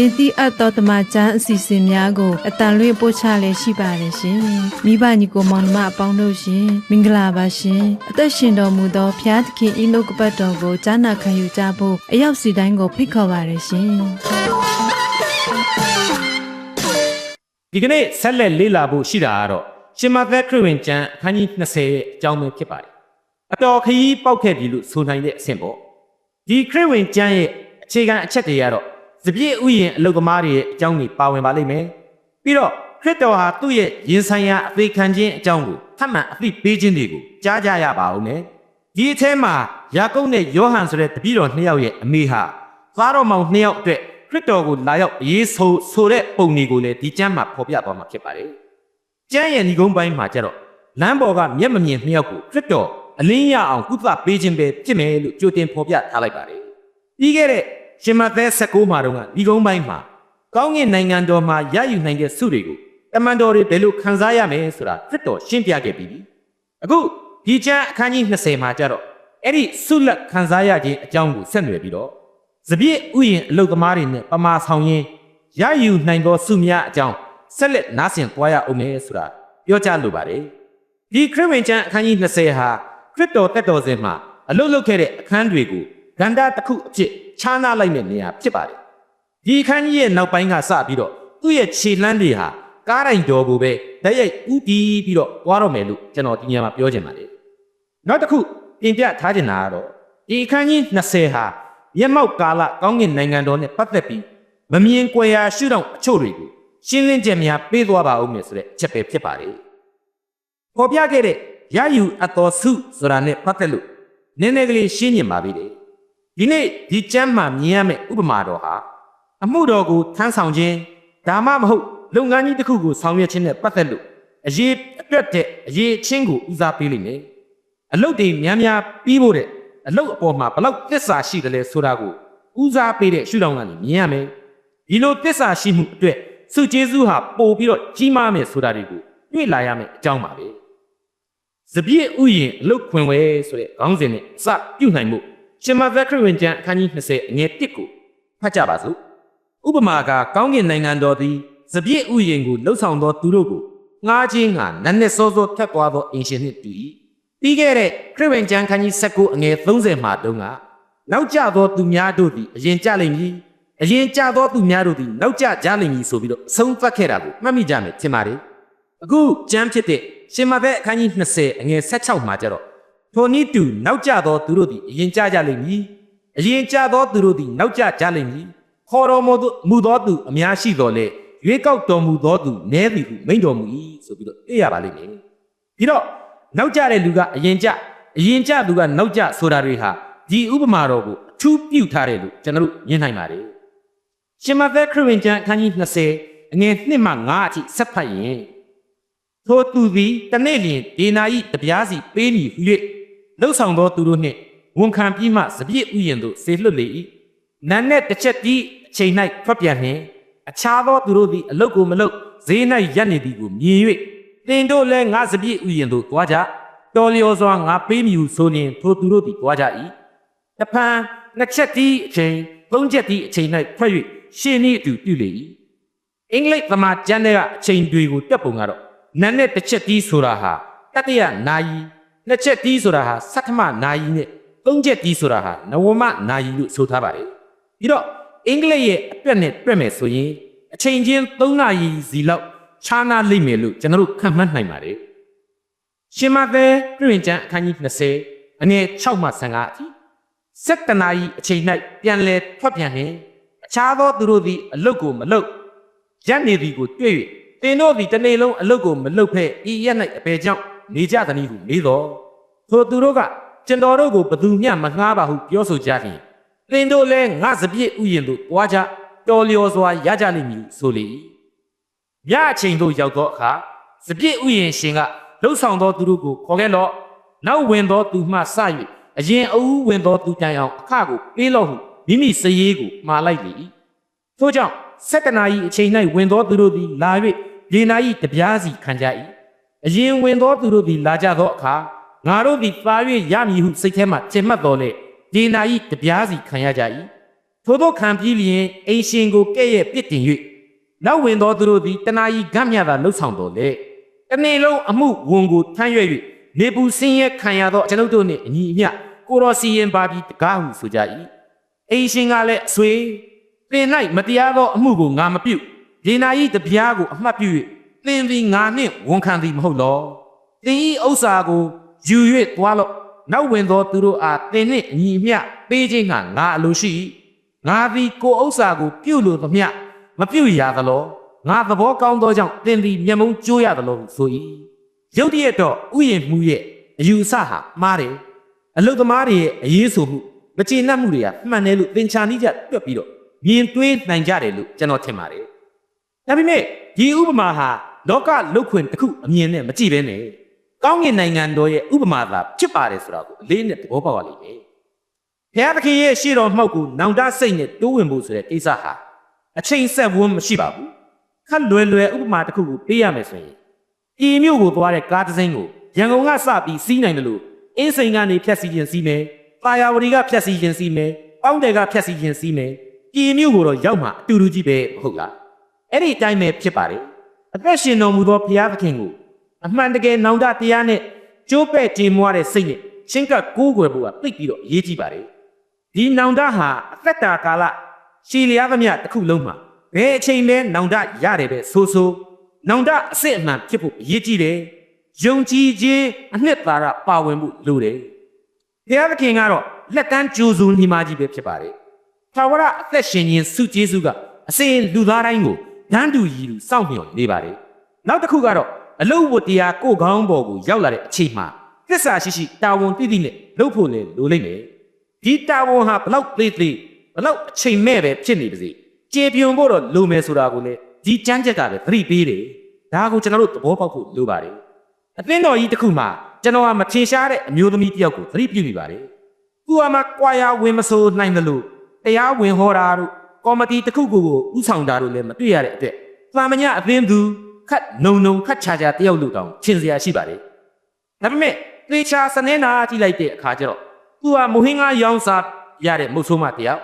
တင်တိအပ်သောတမချန်းအစီအစဉ်များကိုအတန်လွင့်ပို့ချလည်းရှိပါတယ်ရှင်။မိဘညီကိုမောင်နှမအပေါင်းတို့ရှင်မင်္ဂလာပါရှင်။အသက်ရှင်တော်မူသောဖျားသခင်ဤနှုတ်ကပတ်တော်ကိုကြားနာခံယူကြဖို့အရောက်စီတိုင်းကိုဖိတ်ခေါ်ပါတယ်ရှင်။ဒီကနေ့ဆက်လက်လေ့လာဖို့ရှိတာကတော့ရှင်မသက်ခရစ်ဝင်ကျမ်းအခန်းကြီး20ရဲ့အကြောင်းပဲဖြစ်ပါတယ်။အတော်ခရီးပေါက်ခဲ့ပြီလို့ဆိုနိုင်တဲ့အဆင့်ပေါ့။ဒီခရစ်ဝင်ကျမ်းရဲ့အခြေခံအချက်တွေကတော့ စပြည့်ဥယျင်အလုသမားတွေရဲ့အကြောင်းတွေပါဝင်ပါလိမ့်မယ်။ပြီးတော့ခရစ်တော်ဟာသူ့ရဲ့ရင်ဆိုင်ရာအသေးခံခြင်းအကြောင်းကိုထပ်မံအသိပေးခြင်းတွေကိုကြားကြရပါဦးမယ်။ဒီအထဲမှာယာကုပ်နဲ့ယောဟန်ဆိုတဲ့တပည့်တော်နှစ်ယောက်ရဲ့အမေဟာသားတော်မောင်နှစ်ယောက်အတွက်ခရစ်တော်ကိုလာရောက်အေးဆိုးဆိုတဲ့ပုံတွေကိုလည်းဒီကျမ်းမှာဖော်ပြသွားမှာဖြစ်ပါတယ်။ကျမ်းရဲ့ညီကုန်းပိုင်းမှာကျတော့လမ်းပေါ်ကမျက်မမြင်နှစ်ယောက်ကိုခရစ်တော်အလင်းရအောင်ကုသပေးခြင်းပဲဖြစ်မယ်လို့ကြိုတင်ဖော်ပြထားလိုက်ပါတယ်။ပြီးခဲ့တဲ့ ရှင်မသက်16မှာတော့ကညီကုန်းပိုင်းမှာကောင်းကင်နိုင်ငံတော်မှာရယူနိုင်တဲ့ဆုတွေကိုတမန်တော်တွေဘယ်လိုခံစားရမယ်ဆိုတာခရစ်တော်ရှင်းပြခဲ့ပြီးပြီ။အခုဒီကျမ်းအခန်းကြီး20မှာကျတော့အဲ့ဒီဆုလက်ခံစားရခြင်းအကြောင်းကိုဆက်နွယ်ပြီးတော့စပြည့်ဥယျင်အလုတ်သမားတွေနဲ့ပမာဆောင်ရင်ရယူနိုင်သောစုများအကြောင်းဆက်လက်နားဆင်သွားရအောင်မယ်ဆိုတာပြောကြားလိုပါတယ်ဒီခရစ်ဝင်ကျမ်းအခန်းကြီး20ဟာခရစ်တော်တက်တော်စဉ်မှာအလုတ်လုတ်ခဲ့တဲ့အခန်းတွေကိုဂန္ဓာတစ်ခုအဖြစ် ခြားနာလိုက်တဲ့နေရာဖြစ်ပါတယ်ဒီအခန်းကြီးရဲ့နောက်ပိုင်းကစပြီးတော့သူ့ရဲ့ခြေလှမ်းတွေဟာကားတိုင်းတော်ကိုပဲတည့်ရိုက်ဥတီးပြီးတော့သွားတော့မယ်လို့ကျွန်တော်ဒီညမှာပြောချင်ပါတယ်နောက်တစ်ခုပြင်ပြထားချင်တာကတော့ဒီအခန်းကြီး20ဟာမျက်မှောက်ကာလကောင်းကင်နိုင်ငံတော်နဲ့ပတ်သက်ပြီးမမြင်ကွယ်ရာရှုထောင့်အချို့တွေကိုရှင်းလင်းချက်များပေးသွားပါဦးမယ်ဆိုတဲ့အချက်ပဲဖြစ်ပါတယ်။ပေါ်ပြခဲ့တဲ့ရယူအတော်စုဆိုတာနဲ့ပတ်သက်လို့နည်းနည်းကလေးရှင်းညင်ပါပြီလေ။ ဒီနေ့ဒီကျမ်းမှာမြင်ရမယ့်ဥပမာတော်ဟာအမှုတော်ကိုထမ်းဆောင်ခြင်းဒါမှမဟုတ်လုပ်ငန်းကြီးတစ်ခုကိုဆောင်ရွက်ခြင်းနဲ့ပတ်သက်လို့အရေးအတွက်တဲ့အရေးအချင်းကိုဦးစားပေးလိမ့်မယ်။အလုပ်တွေများများပြီးဖို့တဲ့အလုပ်အပေါ်မှာဘလောက်သစ္စာရှိတယ်လဲဆိုတာကိုဦးစားပေးတဲ့ရှုထောင့်ကနေမြင်ရမယ်။ဒီလိုသစ္စာရှိမှုအတွက်စုကျေးဇူးဟာပို့ပြီးတော့ကြီးမားမယ်ဆိုတာတွေကိုတွေ့လာရမယ်အကြောင်းပါပဲ။စပြည့်ဥယျင်အလုတ်ခွင်ဝဲဆိုတဲ့ခေါင်းစဉ်နဲ့စပြုနိုင်မှု ရှင်မသက်ခရစ်ဝင်ကျမ်းအခန်းကြီး20အငယ်1ကိုဖတ်ကြပါစို့။ဥပမာကကောင်းကင်နိုင်ငံတော်သည်စပြည့်ဥယျင်ကိုလှုပ်ဆောင်သောသူတို့ကိုငားခြင်းကနက်နက်စောစောထက်သွားသောအင်ရှင်နှင့်တူ၏။ပြီးခဲ့တဲ့ခရစ်ဝင်ကျမ်းခန်းကြီး19အငယ်30မှာတုန်းကနောက်ကျသောသူများတို့သည်အရင်ကြလိမ့်မည်။အရင်ကြသောသူများတို့သည်နောက်ကျကြလိမ့်မည်ဆိုပြီးတော့အဆုံးသတ်ခဲ့တာကိုမှတ်မိကြမယ်ထင်ပါတယ်။အခုကျမ်းဖြစ်တဲ့ရှင်မဘဲအခန်းကြီး20အငယ်16မှာကျတော့ ထိုနည်းတူနောက်ကျသောသူတို့သည်အရင်ကြကြလိမ့်မည်။အရင်ကြသောသူတို့သည်နောက်ကျကြလိမ့်မည်။ခေါ်တော်မူသောသူအများရှိတော်လေရွေးကောက်တော်မူသောသူနည်းသည်ဟုမိန့်တော်မူ၏ဆိုပြီးတော့တွေ့ရပါလိမ့်မယ်။ပြီးတော့နောက်ကျတဲ့လူကအရင်ကျအရင်ကျသူကနောက်ကျဆိုတာတွေဟာဒီဥပမာတော်ကိုအထူးပြုထားတယ်လို့ကျွန်တော်တို့မြင်နိုင်ပါတယ်။ရှင်မသက်ခရစ်ဝင်ကျမ်းအခန်းကြီး20အငယ်1မှ9အထိဆက်ဖတ်ရင်ထိုသူသည်တနေ့လျင်ဒေနာဤတပြားစီပေးမည်ဟု၍ လှုပ်ဆောင်သောသူတို့နှင့်ဝန်ခံပြီးမှစပြည့်ဥယျင်သို့ဆေလွတ်လေ၏။နန်းနဲ့တစ်ချက်တည်းအချိန်၌ထွက်ပြန်နှင့်အခြားသောသူတို့သည်အလုတ်ကိုမလုတ်ဈေး၌ရပ်နေသည်ကိုမြင်၍တင်တို့လည်းငါစပြည့်ဥယျင်သို့သွားကြတော်လျော်စွာငါပေးမည်ဟုဆိုရင်ထိုသူတို့သည်သွားကြ၏တဖန်နှစ်ချက်တည်းအချိန်သုံးချက်တည်းအချိန်၌ထွက်၍ရှင်းဤအတူပြုလေ၏အင်္ဂလိပ်သမားကျမ်းတွေကအချိန်တွေကိုတက်ပုံကတော့နန်းနဲ့တစ်ချက်တည်းဆိုတာဟာတတိယနာယီ နှစ်ချက်တည်းဆိုတာဟာသတ္တမနာယီနဲ့သုံးချက်တည်းဆိုတာဟာနဝမနာယီလို့ဆိုထားပါတယ်ပြီးတော့အင်္ဂလိပ်ရဲ့အတွက်နဲ့တွက်မယ်ဆိုရင်အချိန်ချင်း3နာရီစီလောက်ခြားနာလိမ့်မယ်လို့ကျွန်တော်တို့ခန့်မှန်းနိုင်ပါတယ်ရှင်မသက်ပြည်ကျမ်းအခန်းကြီး20အငယ်6မှ15အထိ7နာရီအချိန်၌ပြန်လဲထွက်ပြန်နေအခြားသောသူတို့သည်အလုတ်ကိုမလုတ်ရက်နေသည်ကိုတွေ့၍တင်တို့သည်တစ်နေ့လုံးအလုတ်ကိုမလုတ်ဖဲဤရက်၌အပေကြောင့် နေကြသည်ဟုမေးတော်ထိုသူတို့ကကျွန်တော်တို့ကိုဘသူမျှမငှားပါဟုပြောဆိုကြသည်သင်တို့လည်းငါစပြည့်ဥယျင်သို့တွားကြတော်လျော်စွာရကြလိမ့်မည်ဆိုလေ၏ညအချိန်သို့ရောက်သောအခါစပြည့်ဥယျင်ရှင်ကလှုပ်ဆောင်သောသူတို့ကိုခေါ်ခဲ့လော့နောက်ဝင်သောသူမှစ၍အရင်အဦးဝင်သောသူတိုင်အောင်အခကိုပေးလော့ဟုမိမိစရေးကိုမှားလိုက်လေ၏ထို့ကြောင့်စက္ကနာဤအချိန်၌ဝင်သောသူတို့သည်လာ၍ဒေနာဤတပြားစီခံကြ၏ အရင်ဝင်သောသူတို့သည်လာကြသောအခါငါတို့သည်ပါ၍ရမည်ဟုစိတ်ထဲမှထင်မှတ်တော်လေဒေနာဤတပြားစီခံရကြ၏ထို့သောခံပြီးလျင်အိမ်ရှင်ကိုကဲ့ရဲ့ပြစ်တင်၍နောက်ဝင်သောသူတို့သည်တနာဤဂမ်းမြသာလှုပ်ဆောင်တော်လေတနေ့လုံးအမှုဝန်ကိုထမ်းရွက်၍နေပူစင်းရဲခံရသောကျွန်ုပ်တို့နှင့်အညီအမျှကိုတော်စီရင်ပါပြီးတကားဟုဆိုကြ၏အိမ်ရှင်ကလည်းအဆွေသင်၌မတရားသောအမှုကိုငါမပြုဒေနာဤတပြားကိုအမှတ်ပြု၍ သင်သည်ငါနှင့်ဝန်ခံသည်မဟုတ်လောသင်ဤဥစ္စာကိုယူ၍သွားလော့နောက်ဝင်သောသူတို့အားသင်နှင့်အညီအမျှပေးခြင်းကငါအလိုရှိ၏ငါသည်ကိုယ်ဥစ္စာကိုပြုလို့သမျှမပြုရသလောငါသဘောကောင်းသောကြောင့်သင်သည်မျက်မုံကျိုးရသလောဟုဆို၏ရုတ်တရက်တော့ဥယျာဉ်မှုရဲ့အယူအဆဟာမှားတယ်အလုသမားတွေရဲ့အရေးဆိုမှုမကျေနပ်မှုတွေကမှန်တယ်လို့သင်္ချာနိကြတွက်ပြီးတော့မြင်တွေးနိုင်ကြတယ်လို့ကျွန်တော်ထင်ပါတယ်ဒါပေမဲ့ဒီဥပမာဟာ လောကလုတ်ခွင်တစ်ခုအမြင်နဲ့မကြည့်ဘဲနဲ့ကောင်းကင်နိုင်ငံတော်ရဲ့ဥပမာသာဖြစ်ပါတယ်ဆိုတာကိုအလေးနဲ့သဘောပေါက်ရလိမ့်မယ်ဘုရားသခင်ရဲ့ရှေ့တော်မှောက်ကိုနောင်တစိတ်နဲ့တိုးဝင်ဖို့ဆိုတဲ့ကိစ္စဟာအချိန်ဆက်ဝန်းမရှိပါဘူးခက်လွယ်လွယ်ဥပမာတစ်ခုကိုပေးရမယ်ဆိုရင်ဤမျိုးကိုသွားတဲ့ကားတစ်စင်းကိုရန်ကုန်ကစပြီးစီးနိုင်တယ်လို့အင်းစိန်ကနေဖြတ်စီခြင်းစီးမယ်။ပါယာဝတီကဖြတ်စီခြင်းစီးမယ်။ပေါင်းတယ်ကဖြတ်စီခြင်းစီးမယ်။ဤမျိုးကိုတော့ရောက်မှအတူတူကြီးပဲမဟုတ်လား။အဲ့ဒီအတိုင်းပဲဖြစ်ပါတယ်။ အသက်ရှင်တော်မူသောဘုရားသခင်ကိုအမှန်တကယ်နောင်တတရားနဲ့ကြိုးပဲ့ကြည်မွားတဲ့စိတ်နဲ့ရှင်းကပ်ကိုးကွယ်ဖို့ကသိပ်ပြီးတော့အရေးကြီးပါတယ်။ဒီနောင်တဟာအသက်တာကာလရှည်လျားသမျှတစ်ခုလုံးမှာဘယ်အချိန်လဲနောင်တရတယ်ပဲဆိုဆိုနောင်တအစစ်အမှန်ဖြစ်ဖို့အရေးကြီးတယ်။ယုံကြည်ခြင်းအနှစ်သာရပါဝင်မှုလိုတယ်။ဘုရားသခင်ကတော့လက်တန်းကြိုးစုံညီမကြီးပဲဖြစ်ပါတယ်။သာဝရအသက်ရှင်ခြင်းစုကျေးဇူးကအစဉ်လူသားတိုင်းကို ဓာန်တူကြီးလူစောင့်မျှော်နေပါတယ်။နောက်တစ်ခုကတော့အလုတ်ဝတ္တရားကိုယ်ကောင်းပေါ်ကိုရောက်လာတဲ့အချိန်မှာသစ္စာရှိရှိတာဝန်သိသိနဲ့လုပ်ဖို့လေလိုလိမ့်မယ်။ဒီတာဝန်ဟာဘလောက်သေးသေးဘလောက်အချိန်မဲ့ပဲဖြစ်နေပါစေ။ကျေပြွန်ဖို့တော့လိုမယ်ဆိုတာကိုလေဒီကြမ်းချက်ကပဲသတိပေးတယ်။ဒါကိုကျွန်တော်တို့သဘောပေါက်ဖို့လိုပါတယ်။အသင်းတော်ကြီးတစ်ခုမှာကျွန်တော်ကမထင်ရှားတဲ့အမျိုးသမီးတစ်ယောက်ကိုသတိပြုမိပါတယ်။သူကမှကွာရဝင်မဆိုးနိုင်တယ်လို့တရားဝင်ဟောတာတို့ ကော်မတီတစ်ခုကိုဥဆောင်တာတို့လည်းမတွေ့ရတဲ့အတွက်သာမညအသင်းသူခတ်နုံနုံခတ်ချာချာတယောက်လို့တောင်ချင်စရာရှိပါတယ်။ဒါပေမဲ့သေချာစနေနာကြည့်လိုက်တဲ့အခါကျတော့သူကမုဟင်းကားရောင်းစားရတဲ့မုတ်ဆိုးမတယောက်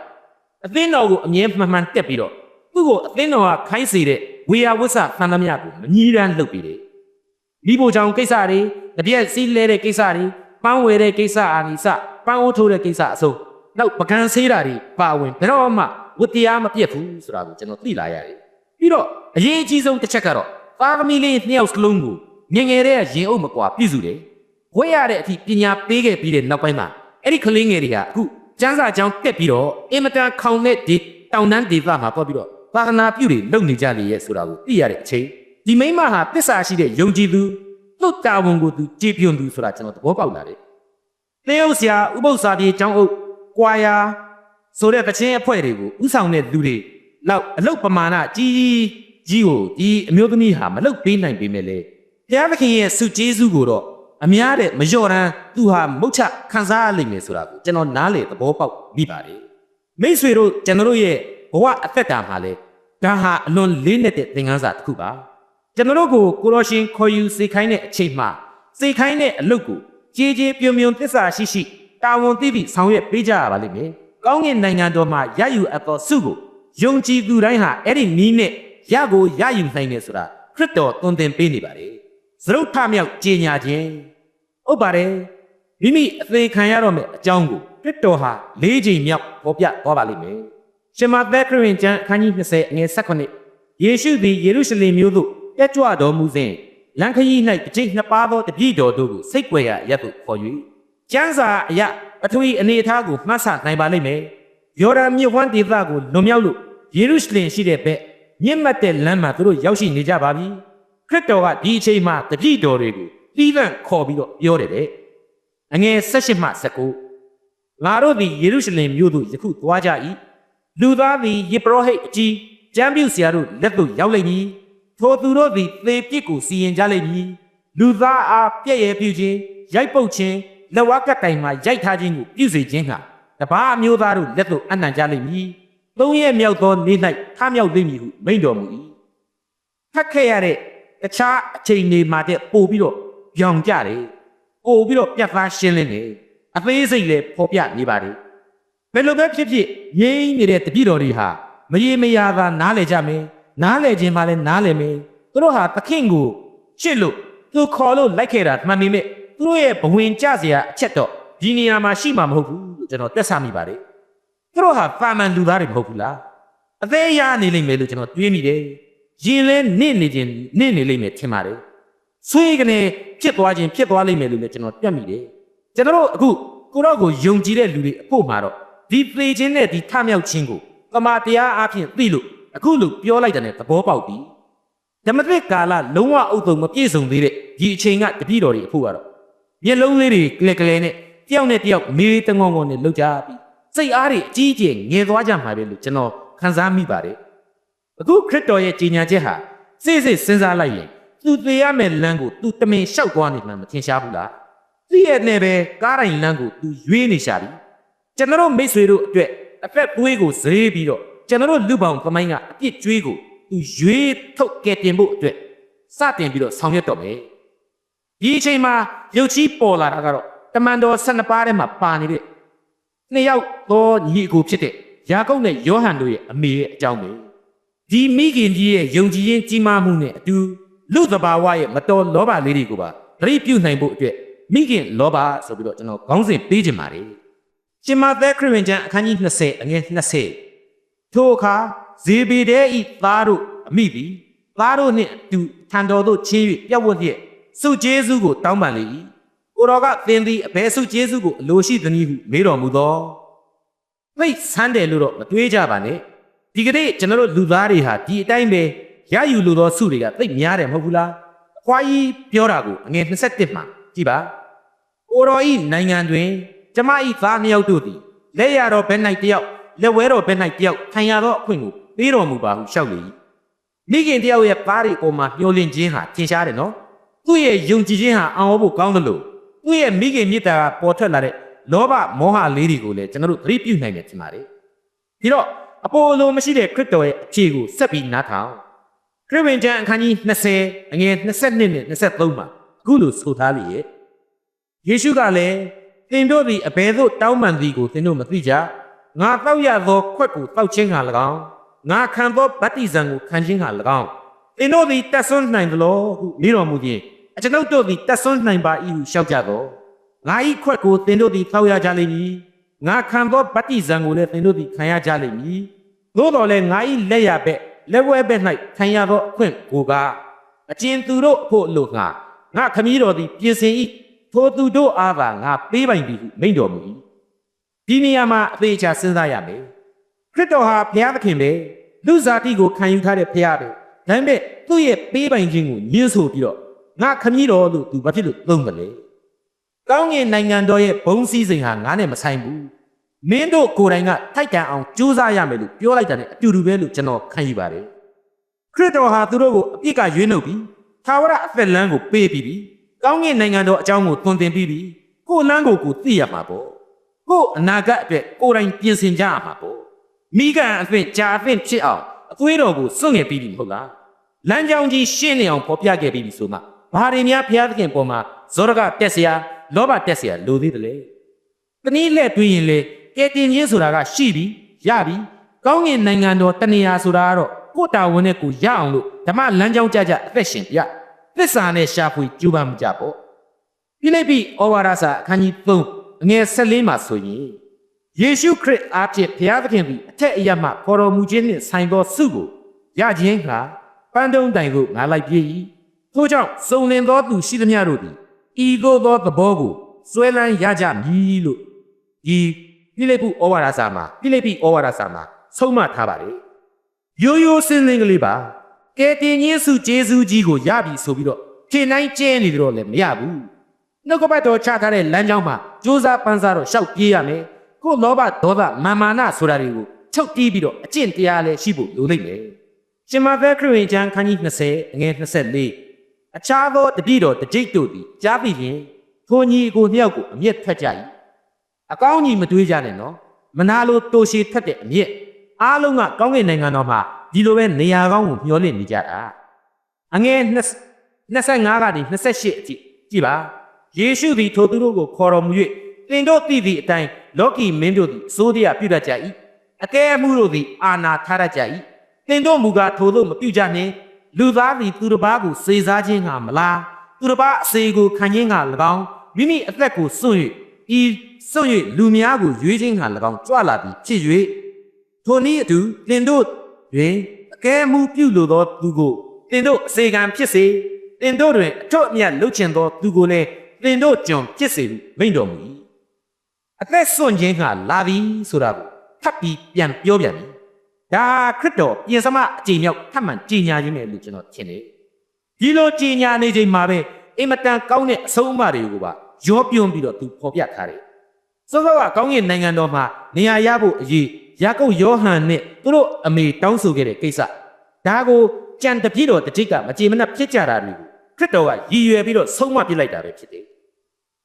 အသင်းတော်ကိုအမြဲမှန်မှန်တက်ပြီးတော့သူ့ကိုအသင်းတော်ကခိုင်းစေတဲ့ဝေယဝစ္စသံသမျှကိုမကြီးတန်းလုပ်ပြီးတယ်။မိဖို့ကြောင့်ကိစ္စတွေတပြက်စီးလဲတဲ့ကိစ္စတွေပန်းဝယ်တဲ့ကိစ္စအာနိစပန်းအိုးထိုးတဲ့ကိစ္စအစုံနောက်ပကံဆေးတာတွေပါဝင်ဘယ်တော့မှ ဝတ္တရားမပြတ်ဘူးဆိုတာကိုကျွန်တော်သိလာရတယ်။ပြီးတော့အရေးအကြီးဆုံးတစ်ချက်ကတော့သားသမီးလေးနှစ်ယောက်စလုံးကိုငငယ်တဲ့ရင်အုပ်မကွာပြည့်စုတယ်။ဝဲရတဲ့အထိပညာပေးခဲ့ပြီးတဲ့နောက်ပိုင်းမှာအဲ့ဒီကလေးငယ်တွေကအခုကျန်းစာကြောင်းတက်ပြီးတော့အင်မတန်ခေါင်တဲ့ဒီတောင်တန်းဒေသမှာပေါ့ပြီးတော့သာသနာပြုတွေလုပ်နေကြလေရဲ့ဆိုတာကိုသိရတဲ့အချိန်ဒီမိမဟာတစ္ဆာရှိတဲ့ယုံကြည်သူလွတ်တာဝန်ကိုသူကြည်ပြွန်သူဆိုတာကျွန်တော်သဘောပေါက်လာတယ်။သေယုတ်ဆရာဥပု္ပ္ပစာတီကျောင်းအုပ်ကွာယာ ဆိုတဲ့တခြင်းအဖွဲ့တွေကိုဥဆောင်တဲ့လူတွေနောက်အလုတ်ပမာဏကြီးကြီးကြီးကိုဒီအမျိုးသမီးဟာမလုတ်ပေးနိုင်ပေမဲ့လေဘုရားသခင်ရဲ့စုကျေးဇူးကိုတော့အများတဲ့မလျော့တန်းသူဟာမုတ်ချခံစားရလိမ့်မယ်ဆိုတာကိုကျွန်တော်နားလေသဘောပေါက်မိပါတယ်မိတ်ဆွေတို့ကျွန်တော်တို့ရဲ့ဘဝအသက်တာမှာလေဒါဟာအလွန်လေးနက်တဲ့သင်ခန်းစာတစ်ခုပါကျွန်တော်တို့ကိုကိုရောရှင်ခေါ်ယူစေခိုင်းတဲ့အချိန်မှာစေခိုင်းတဲ့အလုပ်ကိုကြည်ကြည်ပြုံပြုံသစ္စာရှိရှိတာဝန်သိပြီးဆောင်ရွက်ပေးကြရပါလိမ့်မယ် ကောင်းကင်နိုင်ငံတော်မှာရယူအပ်သောစုကိုယုံကြည်သူတိုင်းဟာအဲ့ဒီနီးနဲ့ရကိုရယူနိုင်တယ်ဆိုတာခရစ်တော်သွန်သင်ပေးနေပါတယ်သရုပ်ထမြောက်ကြင်ညာခြင်းဟုတ်ပါတယ်မိမိအသေးခံရတော့မယ့်အကြောင်းကိုခရစ်တော်ဟာ၄ချိန်မြောက်ပေါ်ပြသွားပါလိမ့်မယ်ရှင်မသက်ခရစ်ဝင်ကျမ်းအခန်းကြီး20အငယ်18ယေရှုသည်ယေရုရှလင်မြို့သို့တက်ကြွတော်မူစဉ်လမ်းခရီး၌တစ်ကြိမ်နှစ်ပါးသောတပည့်တော်တို့ကိုစိတ်ွယ်ရရက်သို့ခေါ်၍ကျမ်းစာအရ ပထဝီအနေအထားကိုမှတ်ဆနိုင်ပါလိမ့်မယ်ယော်ဒန်မြစ်ဝှမ်းဒေသကိုလွန်မြောက်လို့ယေရုရှလင်ရှိတဲ့ဘက်မြင့်မတ်တဲ့လမ်းမှာသူတို့ရောက်ရှိနေကြပါပြီခရစ်တော်ကဒီအချိန်မှာတပည့်တော်တွေကိုသီးသန့်ခေါ်ပြီးတော့ပြောတယ်တဲ့အငယ်16မှ19ငါတို့သည်ယေရုရှလင်မြို့သို့ယခုသွားကြ၏လူသားသည်ယေဘရဟိတ်အကြီးကျမ်းပြုဆရာတို့လက်သို့ရောက်လိမ့်မည်ထိုသူတို့သည်သေပြစ်ကိုစီရင်ကြလိမ့်မည်လူသားအားပြည့်ရပြုခြင်းရိုက်ပုတ်ခြင်း လက်ဝါးကတိုင်မှာရိုက်ထားခြင်းကိုပြုစေခြင်းဟာတပားအမျိုးသားတို့လက်သို့အနှံကြလိမ့်မည်သုံးရက်မြောက်သောနေ့၌ထမြောက်သိမည်ဟုမိန့်တော်မူ၏ဖတ်ခဲ့ရတဲ့တခြားအချိန်တွေမှာတဲ့ပို့ပြီးတော့ပြောင်ကြတယ်ပို့ပြီးတော့ပြတ်သားရှင်းလင်းတယ်အသေးစိတ်လည်းဖော်ပြနေပါတယ်ဘယ်လိုပဲဖြစ်ဖြစ်ရင်းနေတဲ့တပည့်တော်တွေဟာမရေမရာသာနားလည်ကြမယ်နားလည်ခြင်းမှလည်းနားလည်မယ်သူတို့ဟာသခင်ကိုချစ်လို့သူခေါ်လို့လိုက်ခဲ့တာမှန်ပေမဲ့ သူတို့ရဲ့ဘဝင်ကြစရာအချက်တော့ဒီနေရာမှာရှိမှာမဟုတ်ဘူးလို့ကျွန်တော်တက်ဆမိပါတယ်သူတို့ဟာပါမန်လူသားတွေမဟုတ်ဘူးလားအသေးရနေလိမ့်မယ်လို့ကျွန်တော်တွေးမိတယ်ရင်လဲနင့်နေခြင်းနင့်နေလိမ့်မယ်ထင်ပါတယ်ဆွေးကနေဖြစ်သွားခြင်းဖြစ်သွားလိမ့်မယ်လို့လည်းကျွန်တော်တွက်မိတယ်ကျွန်တော်တို့အခုကိုတော့ကိုယုံကြည်တဲ့လူတွေအဖို့မှာတော့ဒီသေခြင်းနဲ့ဒီထမြောက်ခြင်းကိုတမန်တရားအဖြစ်သိလို့အခုလို့ပြောလိုက်တဲ့သဘောပေါက်ပြီဓမ္မသစ်ကာလလုံးဝအုပ်စုံမပြည့်စုံသေးတဲ့ဒီအချိန်ကတပည့်တော်တွေအဖို့ကတော့ မျက်လုံးလေးတွေကလကလဲနဲ့တယောက်နဲ့တယောက်မေးတငုံငုံနဲ့လောက်ကြပြီးစိတ်အားတွေအကြီးအကျယ်ငြင်းသွားကြမှာပဲလို့ကျွန်တော်ခံစားမိပါတယ်အခုခရစ်တော်ရဲ့ကြီးညာချက်ဟာစိတ်စိတ်စဉ်းစားလိုက်ရင်သူသေးရမယ့်လမ်းကိုသူတမင်လျှောက်သွားနေမှမထင်ရှားဘူးလားသူ့ရဲ့နဲ့ပဲကားတိုင်းလမ်းကိုသူရွေးနေရှာပြီကျွန်တော်တို့မိတ်ဆွေတို့အတွက်အဖက်သွေးကိုဈေးပြီးတော့ကျွန်တော်တို့လူပောင်သမိုင်းကအပြစ်ကြွေးကိုသူရွေးထုတ်ကယ်တင်ဖို့အတွက်စတင်ပြီးတော့ဆောင်ရွက်တော့မယ် ဒီအချိန်မှာရုပ်ကြီးပေါ်လာတာကတော့တမန်တော်12ပါးထဲမှာပါနေတဲ့နှစ်ယောက်သောညီအကိုဖြစ်တဲ့ယာကုပ်နဲ့ယောဟန်တို့ရဲ့အမေရဲ့အကြောင်းပဲဒီမိခင်ကြီးရဲ့ယုံကြည်ခြင်းကြီးမားမှုနဲ့အတူလူသဘာဝရဲ့မတော်လောဘလေးတွေကိုပါသတိပြုနိုင်ဖို့အတွက်မိခင်လောဘဆိုပြီးတော့ကျွန်တော်ခေါင်းစဉ်ပေးခြင်းပါတယ်ရှင်မသက်ခရစ်ဝင်ကျမ်းအခန်းကြီး20အငယ်20ထိုအခါဇေဘေဒဲဤသားတို့အမိသည်သားတို့နှင့်အတူထံတော်သို့ချင်း၍ပြတ်ဝတ်လျက် စုကျေးဇူးကိုတောင်းပန်လေ၏ကိုတော်ကသင်သည်အဘယ်စုကျေးဇူးကိုအလိုရှိသနည်းဟုမေးတော်မူသောသိဆန်းတယ်လို့တော့မတွေးကြပါနဲ့ဒီကနေ့ကျွန်တော်တို့လူသားတွေဟာဒီအတိုင်းပဲရယူလိုသောစုတွေကသိများတယ်မဟုတ်ဘူးလားအခွားကြီးပြောတာကိုအငယ်27မှာကြည်ပါကိုတော်ဤနိုင်ငံတွင်ကျမဤသားနှစ်ယောက်တို့သည်လက်ရတော်ဘဲ၌တယောက်လက်ဝဲတော်ဘဲ၌တယောက်ခံရသောအခွင့်ကိုပေးတော်မူပါဟုလျှောက်လေ၏မိခင်တယောက်ရဲ့သားတွေပေါ်မှာမျောလင့်ခြင်းဟာထင်ရှားတယ်နော် သူ့ရဲ့ယုံကြည်ခြင်းဟာအောင်ဟောဖို့ကောင်းတယ်လို့သူ့ရဲ့မိခင်မြစ်တာကပေါ်ထွက်လာတဲ့လောဘမောဟလေးတွေကိုလည်းကျွန်တော်တို့သတိပြုနိုင်တယ်ထင်ပါတယ်ဒီတော့အပေါ်လိုမရှိတဲ့ခရစ်တော်ရဲ့အဖြေကိုဆက်ပြီးနားထောင်ခရစ်ဝင်ကျမ်းအခန်းကြီး20အငယ်22နဲ့23မှာအခုလိုဆိုထားလေရဲ့ယေရှုကလည်းသင်တို့သည်အဘယ်သို့တောင်းပန်သည်ကိုသင်တို့မသိကြငါတောက်ရသောခွက်ကိုတောက်ခြင်းက၎င်းငါခံသောဗတ္တိဇံကိုခံခြင်းက၎င်းသင်တို့သည်တက်ဆွန်းနိုင်သလိုဟုမိတော်မူခြင်း အကျွန်ုပ်တို့သည်တက်ဆွန်းနိုင်ပါ၏ဟုရှောက်ကြတော့ငါ၏ခွက်ကိုသင်တို့သည်ထောက်ရကြလိမ့်မည်ငါခံသောဗတ္တိဇံကိုလည်းသင်တို့သည်ခံရကြလိမ့်မည်သို့တော်လည်းငါ၏လက်ရဘက်လက်ဝဲဘက်၌ခံရသောအခွင့်ကိုကအကျဉ်သူတို့အဖို့အလို့ငါငါခမည်းတော်သည်ပြင်ဆင်၏ထိုသူတို့အားသာငါပေးပိုင်သည်ဟုမိန့်တော်မူ၏ဒီနေရာမှာအသေးချာစဉ်းစားရမယ်ခရစ်တော်ဟာဘုရားသခင်ပဲလူစားတိကိုခံယူထားတဲ့ဘုရားပဲဒါပေမဲ့သူ့ရဲ့ပေးပိုင်ခြင်းကိုညှင်းဆိုပြီးတော့ ငါခမည်းတော်လို့သူဘာဖြစ်လို့သုံးတယ်လဲကောင်းကင်နိုင်ငံတော်ရဲ့ဘုံစည်းစိမ်ဟာငါနဲ့မဆိုင်ဘူးမင်းတို့ကိုယ်တိုင်ကထိုက်တန်အောင်ကြိုးစားရမယ်လို့ပြောလိုက်တာ ਨੇ အတူတူပဲလို့ကျွန်တော်ခံယူပါတယ်ခရစ်တော်ဟာသူတို့ကိုအပြစ်ကရွေးနှုတ်ပြီးသာဝရအသက်လမ်းကိုပေးပြီးပြီကောင်းကင်နိုင်ငံတော်အကြောင်းကိုသွန်သင်ပြီးပြီကိုယ်လမ်းကိုကိုသိရမှာပေါ့ကိုယ်အနာဂတ်အတွက်ကိုယ်တိုင်ပြင်ဆင်ကြရမှာပေါ့မိကန်အသင့်ကြာအသင့်ဖြစ်အောင်အသွေးတော်ကိုစွန့်ငယ်ပြီးပြီမဟုတ်လားလမ်းကြောင်းကြီးရှင်းနေအောင်ဖော်ပြခဲ့ပြီးပြီဆိုမှ ဘာတွေများဘုရားသခင်ပေါ်မှာဇောရကတက်เสียလောဘတက်เสียလိုသေးတယ်လေတနည်းလက်တွင်းရင်လေကဲတင်ချင်းဆိုတာကရှိပြီရပြီကောင်းကင်နိုင်ငံတော်တနေရာဆိုတာကတော့ကိုယ်တာဝန်နဲ့ကိုယ်ရအောင်လို့ဓမ္မလမ်းကြောင်းကြကြအသက်ရှင်ပြသစ္စာနဲ့ရှာဖွေကြိုးပမ်းမကြပေါ့ဖိလိပ္ပိဩဝါဒစာအခန်းကြီး3အငယ်14မှာဆိုရင် ယေရှုခရစ်အားဖြင့်ဘုရားသခင်သည်အထက်အရမှခေါ်တော်မူခြင်းနှင့်ဆိုင်သောဆုကိုရခြင်းကပန်းတုံးတိုင်ကိုငါလိုက်ပြေး၏ ထို့ကြောင့်စုံလင်သောသူရှိသမျှတို့သည်ဤသို့သောသဘောကိုစွဲလန်းရကြမည်လို့ဒီဖိလိပ္ပုဩဝါဒစာမှာဖိလိပ္ပိဩဝါဒစာမှာဆုံးမထားပါတယ်ရိုးရိုးစင်းစင်းကလေးပါကဲတင်ချင်းစုဂျေဇူးကြီးကိုရပြီဆိုပြီးတော့ခြေနိုင်ကျဲနေတယ်တော့လည်းမရဘူးနှုတ်ကပတ်တော်ချထားတဲ့လမ်းကြောင်းမှာကြိုးစားပန်းစားတော့ရှောက်ပြေးရမယ်ကိုယ်လောဘဒေါသမာမာနဆိုတာတွေကိုချုပ်တီးပြီးတော့အကျင့်တရားလည်းရှိဖို့လိုလိမ့်မယ်။ရှင်မဘဲခရစ်ဝင်ကျမ်းခန်းကြီး20အငယ်24 အခြားသောတပည့်တော်တကြိတ်တို့သည်ကြားပြီးရင်ထိုညီကိုနှစ်ယောက်ကိုအမျက်ထွက်ကြ၏။အကောင်းကြီးမတွေးကြနဲ့နော်။မနာလိုတိုရှည်ထွက်တဲ့အမျက်အားလုံးကကောင်းကင်နိုင်ငံတော်မှာဒီလိုပဲနေရာကောင်းကိုမျှော်လင့်နေကြတာအငယ်25ကနေ28အထိကြည်ပါယေရှုသည်ထိုသူတို့ကိုခေါ်တော်မူ၍သင်တို့သိသည့်အတိုင်းလောကီမင်းတို့သည်အစိုးရပြုတတ်ကြ၏အကဲအမှုတို့သည်အာနာထားတတ်ကြ၏သင်တို့မူကားထိုတို့မပြုကြနှင့် လူသားသည်သူတစ်ပါးကိုစေစားခြင်းကမလားသူတစ်ပါးအစေကိုခံခြင်းက၎င်းမိမိအသက်ကိုစွန့်၍ဤစွန့်၍လူများကိုရွေးခြင်းက၎င်းကြွလာပြီးဖြစ်၍ထိုနည်းအတူသင်တို့တွင်အကဲအမှုပြုလိုသောသူကိုသင်တို့အစေခံဖြစ်စေသင်တို့တွင်အထွတ်အမြတ်လုပ်ချင်သောသူကိုလည်းသင်တို့ကျွန်ဖြစ်စေဟုမိန့်တော်မူ၏အသက်စွန့်ခြင်းကလာပြီဆိုတာကိုထပ်ပြီးပြန်ပြောပြန်ပြီ ဒါခရစ်တော်ပြင်စမအကြိမ်မြောက်ထပ်မံကြီးညာခြင်းပဲလို့ကျွန်တော်ထင်တယ်ဒီလိုကြီးညာနေချိန်မှာပဲအင်မတန်ကောင်းတဲ့အဆုံးအမတွေကိုပါရောပြွန်ပြီးတော့သူဖော်ပြထားတယ်စောစောကကောင်းကင်နိုင်ငံတော်မှာနေရာရဖို့အရေးယာကုပ်ယောဟန်နဲ့သူတို့အမေတောင်းဆိုခဲ့တဲ့ကိစ္စဒါကိုကြံတပြည့်တော်တစ်ကြိတ်ကမကြေမနက်ဖြစ်ကြတာတွေကိုခရစ်တော်ကရည်ရွယ်ပြီးတော့ဆုံးမပြလိုက်တာပဲဖြစ်တယ်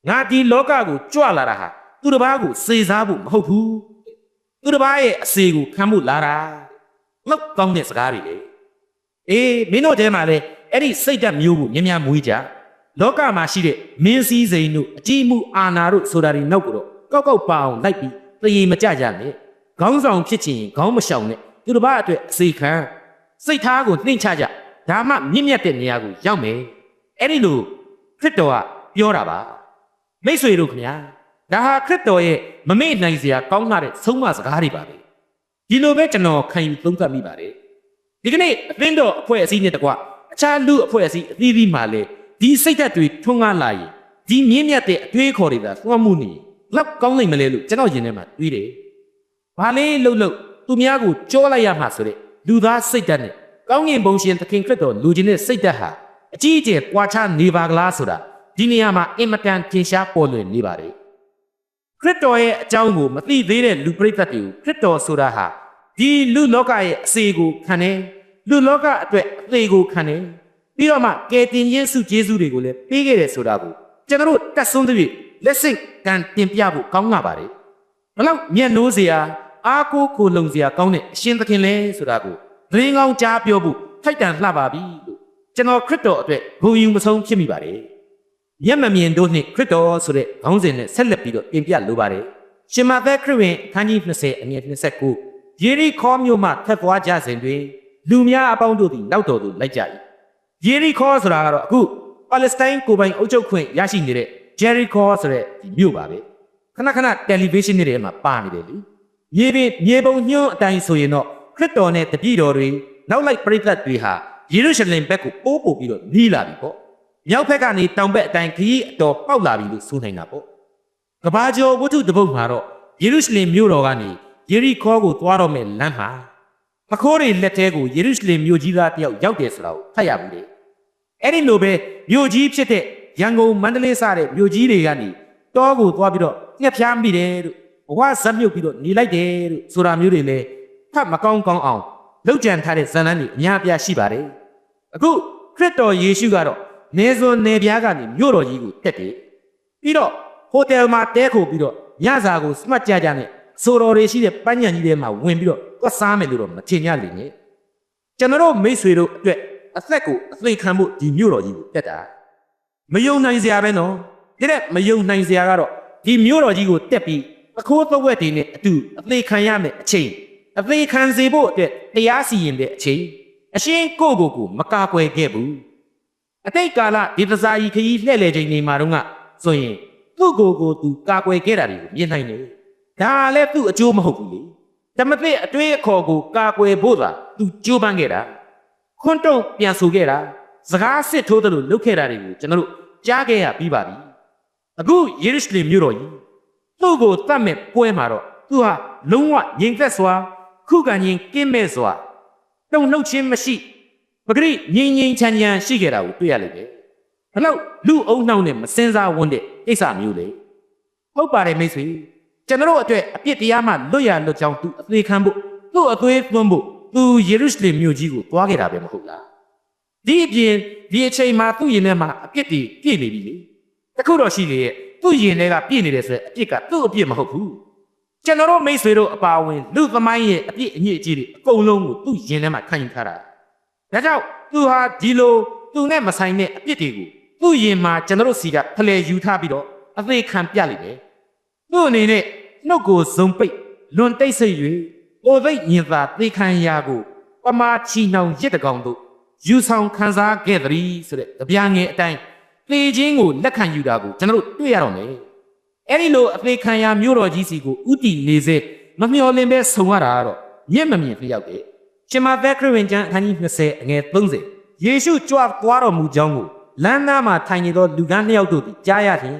ငါဒီလောကကိုကြွလာတာဟာသူတစ်ပါးကိုစေစားဖို့မဟုတ်ဘူး သူတစ်ပါးရဲ့အစေကိုခံဖို့လာတာလောက်ကောင်းတဲ့စကားတွေလေအေးမင်းတို့တဲမှာလေအဲ့ဒီစိတ်ဓာတ်မျိုးကိုမြင်များမွေးကြလောကမှာရှိတဲ့မင်းစည်းစိမ်တို့အကြည့်မှုအာနာတို့ဆိုတာတွေနောက်ကတော့ကောက်ကောက်ပါအောင်လိုက်ပြီးတရေမကြကြနဲ့ခေါင်းဆောင်ဖြစ်ချင်ခေါင်းမရှောင်နဲ့သူတစ်ပါးအတွက်အစေခံစိတ်ထားကိုနှိမ့်ချကြဒါမှမြင့်မြတ်တဲ့နေရာကိုရောက်မယ်အဲ့ဒီလိုခရစ်တော်ကပြောတာပါမိတ်ဆွေတို့ခင်ဗျာ ဒါဟာခရစ်တော်ရဲ့မမေ့နိုင်စရာကောင်းလာတဲ့ဆုံးမစကားတွေပါပဲဒီလိုပဲကျွန်တော်ခံယူသုံးသပ်မိပါတယ်ဒီကနေ့အသင်းတော်အဖွဲ့အစည်းနဲ့တကွအခြားလူအဖွဲ့အစည်းအသီးသီးမှာလည်းဒီစိတ်ဓာတ်တွေထွန်းကားလာရင်ဒီမြင့်မြတ်တဲ့အတွေးခေါ်တွေသာသွမ်းမှုနေလောက်ကောင်းနိုင်မလဲလို့ကျွန်တော်ယင်ထဲမှာတွေးတယ်ဘာလေးလှုပ်လှုပ်သူများကိုကြောလိုက်ရမှာဆိုတဲ့လူသားစိတ်ဓာတ်နဲ့ကောင်းကင်ဘုံရှင်သခင်ခရစ်တော်လူချင်းတဲ့စိတ်ဓာတ်ဟာအကြီးအကျယ်ပွားခြားနေပါကလားဆိုတာဒီနေရာမှာအင်မတန်ထင်ရှားပေါ်လွင်နေပါတယ် ခရစ်တော်ရဲ့အကြောင်းကိုမသိသေးတဲ့လူပရိသတ်တွေကိုခရစ်တော်ဆိုတာဟာဒီလူလောကရဲ့အစေကိုခံတယ်လူလောကအတွက်အသေးကိုခံတယ်ပြီးတော့မှကယ်တင်ခြင်းစုကျေးဇူးတွေကိုလည်းပေးခဲ့တယ်ဆိုတာကိုကျွန်တော်တို့တတ်ဆုံးသဖြင့်လက်စိတ်ကန်တင်ပြဖို့ကောင်းလာပါတယ်ဘလောက်မျက်နှိုးစရာအားကိုးကိုလုံစရာကောင်းတဲ့အရှင်သခင်လဲဆိုတာကိုသတင်းကောင်းကြားပြောဖို့ထိုက်တန်လှပါပြီလို့ကျွန်တော်ခရစ်တော်အတွက်ဂုဏ်ယူမဆုံးဖြစ်မိပါတယ် မျက်မမြင်တို့နှင့်ခရစ်တော်ဆိုတဲ့ခေါင်းစဉ်နဲ့ဆက်လက်ပြီးတော့ပြင်ပြလိုပါတယ်ရှင်မသက်ခရစ်ဝင်အခန်းကြီး20အငယ်29ယေရိခေါမြို့မှထက်သွားကြစဉ်တွင်လူများအပေါင်းတို့သည်နောက်တော်သို့လိုက်ကြ၏ယေရိခေါဆိုတာကတော့အခုပါလက်စတိုင်းကိုယ်ပိုင်အုပ်ချုပ်ခွင့်ရရှိနေတဲ့ဂျယ်ရီခေါဆိုတဲ့ဒီမြို့ပါပဲခဏခဏတယ်လီဗေးရှင်းတွေမှာပါနေတယ်လေမြေပြင်မြေပုံညွှန်းအတိုင်းဆိုရင်တော့ခရစ်တော်နဲ့တပည့်တော်တွေနောက်လိုက်ပရိသတ်တွေဟာယေရုရှလင်ဘက်ကိုပိုးပို့ပြီးတော့နီးလာပြီပေါ့ မြောက်ဘက်ကနေတောင်ဘက်အတိုင်းခရီးအတော်ပေါက်လာပြီလို့ဆိုနိုင်တာပေါ့ကဘာကျော်ဝတ္ထုတစ်ပုဒ်မှာတော့ယေရုရှလင်မြို့တော်ကနေယေရီခေါကိုသွားတော့မဲ့လမ်းမှာပခိုးတွေလက်ထဲကိုယေရုရှလင်မြို့ကြီးသားတယောက်ရောက်တယ်ဆိုတာကိုဖတ်ရဘူးလေအဲ့ဒီလိုပဲမြို့ကြီးဖြစ်တဲ့ရန်ကုန်မန္တလေးစတဲ့မြို့ကြီးတွေကနေတောကိုသွားပြီးတော့ညှက်ဖျားမိတယ်လို့ဘဝဇက်မြုပ်ပြီးတော့หนีလိုက်တယ်လို့ဆိုတာမျိုးတွေလည်းဖတ်မကောင်းကောင်းအောင်လောက်ကြံထားတဲ့ဇာတ်လမ်းတွေအများအပြားရှိပါတယ်အခုခရစ်တော်ယေရှုကတော့ နေစွန်နေပြားကနေမြို့တော်ကြီးကိုတက်တယ်ပြီးတော့ဟိုတယ်မှာတဲခိုပြီးတော့ညစာကိုစမှတ်ကြကြနဲ့ဆိုတော်တွေရှိတဲ့ပန်းညံကြီးထဲမှာဝင်ပြီးတော့ကွက်စားမယ်လို့တော့မထင်ကြလိမ့်နဲ့ကျွန်တော်တို့မိတ်ဆွေတို့အတွက်အသက်ကိုအသိခံဖို့ဒီမြို့တော်ကြီးကိုတက်တာမယုံနိုင်စရာပဲနော်တဲ့မယုံနိုင်စရာကတော့ဒီမြို့တော်ကြီးကိုတက်ပြီးအခိုးသဝက်တွေနဲ့အတူအသေးခံရမယ်အချိန်အသေးခံစေဖို့အတွက်တရားစီရင်တဲ့အချိန်အရှင်ကိုကိုကိုမကာကွယ်ခဲ့ဘူး အတိတ်ကာလဒီသစာကြီးခရီးလှည့်လည်ချိန်နေမှာတော့ကဆိုရင်သူ့ကိုယ်ကိုသူကာကွယ်ခဲ့တာတွေကိုမြင်နိုင်တယ်ဒါလည်းသူ့အကျိုးမဟုတ်ဘူးလေတမသိအတွေ့အခေါ်ကိုကာကွယ်ဖို့သာသူကြိုးပမ်းခဲ့တာခွန်းတုံပြန်ဆိုခဲ့တာစကားစစ်ထိုးတယ်လို့လုပ်ခဲ့တာတွေကိုကျွန်တော်တို့ကြားခဲ့ရပြီးပါပြီအခုယေရုရှလင်မြို့တော်ကြီးသူ့ကိုတတ်မဲ့ပွဲမှာတော့သူဟာလုံးဝငြိမ်သက်စွာခုခံရင်ကင်းမဲ့စွာတုံနှုတ်ခြင်းမရှိ ပဂရိငြိမ်ငြိမ်ချမ်းချမ်းရှိခဲ့တာကိုတွေ့ရလိမ့်မယ်ဘလို့လူအုံနှောင်းနဲ့မစင်စားဝန်းတဲ့ကိစ္စမျိုးလေဟုတ်ပါတယ်မိတ်ဆွေကျွန်တော်တို့အတွက်အပြစ်တရားမှလွတ်ရလွတ်ကြောင်းသူအသေးခံဖို့သူ့အသွေးသွင်းဖို့သူယေရုရှလင်မြို့ကြီးကိုသွားခဲ့တာပဲမဟုတ်လားဒီအပြင်ဒီအချိန်မှာသူ့ရင်ထဲမှာအပြစ်တွေပြည့်နေပြီလေတခုတော့ရှိလေရဲ့သူ့ရင်ထဲကပြည့်နေတယ်ဆိုရင်အပြစ်ကသူ့အပြစ်မဟုတ်ဘူးကျွန်တော်တို့မိတ်ဆွေတို့အပါအဝင်လူသမိုင်းရဲ့အပြစ်အညစ်အကြေးတွေအကုန်လုံးကိုသူ့ရင်ထဲမှာခံယူထားတာ ဒါကြောင့်သူဟာဒီလိုသူနဲ့မဆိုင်တဲ့အပြစ်တွေကိုသူ့ရင်မှာကျွန်တော်တို့စီကဖလှယ်ယူထားပြီးတော့အသေးခံပြလိုက်တယ်သူ့အနေနဲ့နှုတ်ကိုဇုံပိတ်လွန်တိတ်ဆိတ်၍အိုသိတ်ညင်သာသေခံရာကိုပမာချီနှောင်ရစ်တကောင်တို့ယူဆောင်ခံစားခဲ့သည်ဆိုတဲ့ကြပြငယ်အတိုင်းသေခြင်းကိုလက်ခံယူတာကိုကျွန်တော်တို့တွေ့ရတော့မယ်အဲ့ဒီလိုအသေးခံရမြို့တော်ကြီးစီကိုဥတီနေစေမမျော်လင့်ပဲဆုံရတာကတော့မျက်မမြင်လျောက်တယ် ရှင်မသက်ခရစ်ဝင်ကျမ်းအခန်းကြီး20အငယ်30ယေရှုကြွသွားတော်မူကြောင်းကိုလမ်းသားမှာထိုင်နေသောလူကန်းနှစ်ယောက်တို့သည်ကြားရသည်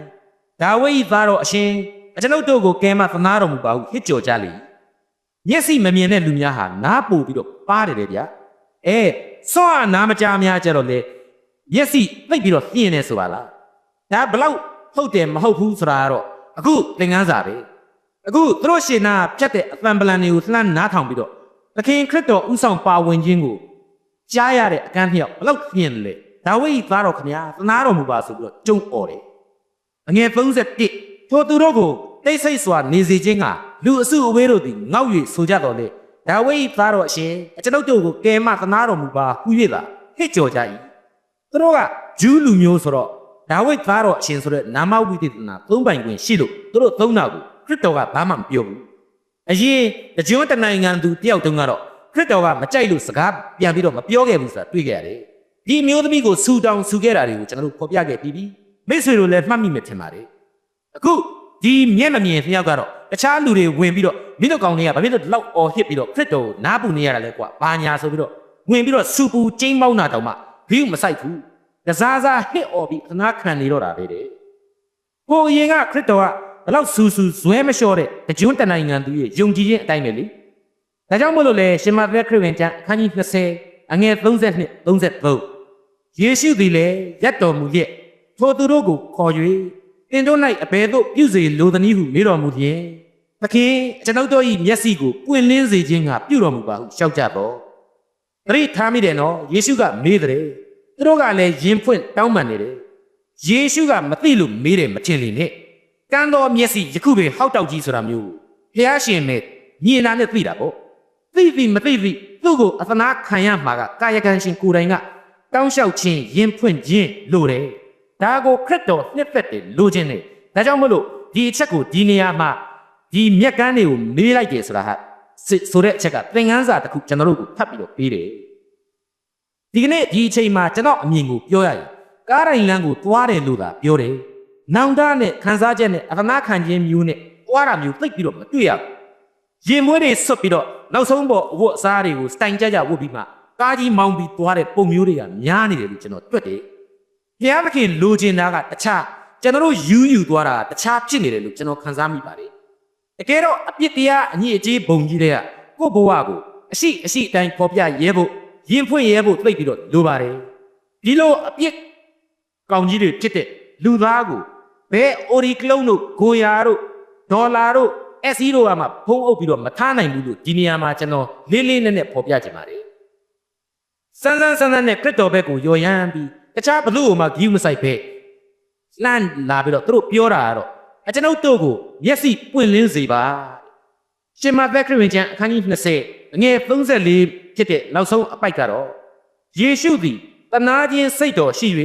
ဒါဝိဒ်၏သားတော်အရှင်အကျွန်ုပ်တို့ကိုကဲမသနာတော်မူပါဟုဟစ်ကြော်ကြလေမျက်စိမမြင်တဲ့လူများဟာနားပို့ပြီးတော့ပါတယ်တယ်ဗျာအဲစောအနာမကြားများကြတော့လေမျက်စိသိပ်ပြီးတော့ပြင်းနေဆိုပါလားဒါဘလောက်ဟုတ်တယ်မဟုတ်ဘူးဆိုတာကတော့အခုသင်ခန်းစာပဲအခုသူတို့ရှင်နာဖြတ်တဲ့အပံပလန်တွေကိုလှမ်းနားထောင်ပြီးတော့ သခင်ခရစ်တော်ဥဆောင်ပါဝင်ခြင်းကိုကြားရတဲ့အကန့်လျောက်ဘလောက်ပြင်းလဲဒါဝိဒ်သားတော်ခမညာသနာတော်မူပါဆိုပြီးတော့ကြုံអော်တယ်အငယ်31ထိုသူတို့ကိုတိတ်ဆိတ်စွာနေစေခြင်းကလူအစုအဝေးတို့သည်ငေါက်၍ဆိုကြတော်လေဒါဝိဒ်သားတော်အရှင်အကျွန်ုပ်တို့ကိုကယ်မသနာတော်မူပါဟူ၍သာဟစ်ကြော်ကြ၏သူတို့ကဂျူးလူမျိုးဆိုတော့ဒါဝိဒ်သားတော်အရှင်ဆိုတဲ့နာမဝိသေသနာသုံးပိုင်ခွင့်ရှိလို့သူတို့သုံးတာကိုခရစ်တော်ကဘာမှမပြောဘူး အရင်တကြွတနိုင်ငံသူတယောက်တုန်းကတော့ခရစ်တော်ကမကြိုက်လို့စကားပြန်ပြီးတော့မပြောခဲ့ဘူးဆိုတာတွေ့ခဲ့ရတယ်ဒီအမျိုးသမီးကိုဆူတောင်းဆူခဲ့တာတွေကိုကျွန်တော်တို့ဖော်ပြခဲ့ပြီးပြီမိတ်ဆွေတို့လည်းမှတ်မိမယ်ထင်ပါတယ်အခုဒီမျက်မမြင်တယောက်ကတော့တခြားလူတွေဝင်ပြီးတော့မိတို့ကောင်တွေကဘာဖြစ်လို့ဒီလောက်အော်ဟစ်ပြီးတော့ခရစ်တော်ကိုနားပူနေရတာလဲကွာဘာညာဆိုပြီးတော့ဝင်ပြီးတော့စူပူကျင်းမောင်းတာတောင်မှဘီးမဆိုင်ဘူးတစားစားဟစ်អော်ပြီးအနာခံနေတော့တာပဲတဲ့။ကိုအရင်ကခရစ်တော်က ဘလောက်ဆူဆူဇွဲမလျှော့တဲ့တကြွတနိုင်ငံသူရဲ့ယုံကြည်ခြင်းအတိုင်းပဲလေ။ဒါကြောင့်မို့လို့လေရှင်မသက်ခရစ်ဝင်ကျမ်းအခန်းကြီး20အငယ်32 33ယေရှုသည်လည်းရက်တော်မူရဲ့ထိုသူတို့ကိုခေါ်၍တင်တို့၌အဘယ်သို့ပြုစေလိုသနည်းဟုမေးတော်မူလျင်သခင်ကျွန်ုပ်တို့၏မျက်စိကိုပွင့်လင်းစေခြင်းကပြုတော်မူပါဟုရှောက်ကြတော့တတိထားမိတယ်နော်ယေရှုကမေးတယ်သူတို့ကလည်းယင်ဖွင့်တောင်းပန်နေတယ်ယေရှုကမသိလို့မေးတယ်မထင်လေနဲ့ ကန်းတော်မျက်စိယခုပဲဟောက်တောက်ကြီးဆိုတာမျိုးဖះရှင်မဲ့ညီနာနဲ့သိတာပေါ့သိသိမသိသိသူ့ကိုအသနာခံရမှာကကာယကံရှင်ကိုယ်တိုင်ကတောင်းလျှောက်ခြင်းယင်ဖွင့်ခြင်းလို့တယ်ဒါကိုခရစ်တော်နှစ်သက်တယ်လို့ခြင်းနဲ့ဒါကြောင့်မလို့ဒီအချက်ကိုဒီနေရာမှာဒီမျက်ကန်းတွေကိုမေးလိုက်တယ်ဆိုတာဟာစစ်ဆိုတဲ့အချက်ကသင်ခန်းစာတစ်ခုကျွန်တော်တို့ကိုဖတ်ပြီးတော့ပေးတယ်ဒီကနေ့ဒီအချိန်မှာကျွန်တော်အမြင်ကိုပြောရရင်ကားတိုင်းလမ်းကိုသွားတယ်လို့သာပြောတယ်။ နောင်တနဲ့ခန်းစားချက်နဲ့အသနာခံခြင်းမျိုးနဲ့သွားတာမျိုးသိပ်ပြီးတော့မတွေ့ရဘူး။ရင်မွေးတွေဆွတ်ပြီးတော့နောက်ဆုံးပေါ်အဝတ်အစားတွေကိုစတိုင်ကြကြဝတ်ပြီးမှကားကြီးမောင်းပြီးသွားတဲ့ပုံမျိုးတွေကများနေတယ်လို့ကျွန်တော်တွေ့တယ်။ဘုရားသခင်လိုချင်တာကတခြားကျွန်တော်တို့ယူယူသွားတာကတခြားဖြစ်နေတယ်လို့ကျွန်တော်ခံစားမိပါတယ်။တကယ်တော့အပြစ်တရားအညစ်အကြေးဘုံကြီးတွေကကိုယ့်ဘဝကိုအရှိအရှိအတိုင်းပေါ်ပြရဲဖို့ရင်ဖွင့်ရဲဖို့သိပ်ပြီးတော့လိုပါတယ်ဒီလိုအပြစ်ကောင်ကြီးတွေဖြစ်တဲ့လူသားကို ဘယ်အိုရီကလုံးတို့ဂိုယာတို့ဒေါ်လာတို့အက်စီတို့ကမှဖုံးအုပ်ပြီးတော့မထားနိုင်ဘူးလို့ဒီနေရာမှာကျွန်တော်လေးလေးနက်နက်ဖော်ပြချင်ပါတယ်စန်းစန်းစန်းစန်းနဲ့ခရစ်တော်ဘက်ကိုယော်ရမ်းပြီးတခြားဘလို့မှဂီးမဆိုင်ပဲလှမ်းလာပြီးတော့သူတို့ပြောတာကတော့အကျွန်ုပ်တို့ကိုမျက်စိပွင့်လင်းစေပါရှင်မသက်ခရစ်ဝင်ကျမ်းအခန်းကြီး20အငယ်34ဖြစ်တဲ့နောက်ဆုံးအပိုက်ကတော့ယေရှုသည်တနာခြင်းစိတ်တော်ရှိ၍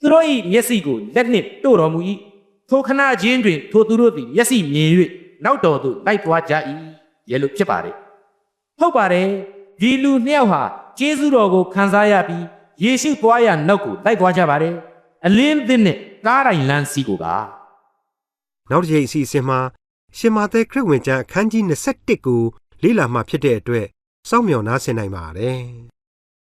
သူတို့၏မျက်စိကိုလက်နှင့်တို့တော်မူ၏ ထိုခဏချင်းတွင်ထိုသူတို့သည်မျက်စိမြင်၍နောက်တော်သို့လိုက်သွားကြ၏ရဲ့လို့ဖြစ်ပါတယ်ဟုတ်ပါတယ်ဒီလူနှစ်ယောက်ဟာကျေးဇူးတော်ကိုခံစားရပြီးယေရှုသွားရနောက်ကိုလိုက်သွားကြပါတယ်အလင်းသစ်နဲ့ကားတိုင်းလမ်းစီကိုပါနောက်တစ်ချိန်အစီအစဉ်မှာရှင်မာသဲခရစ်ဝင်ကျမ်းအခန်းကြီး21ကိုလေ့လာမှဖြစ်တဲ့အတွက်စောင့်မျှော်နားဆင်နိုင်ပါတယ်။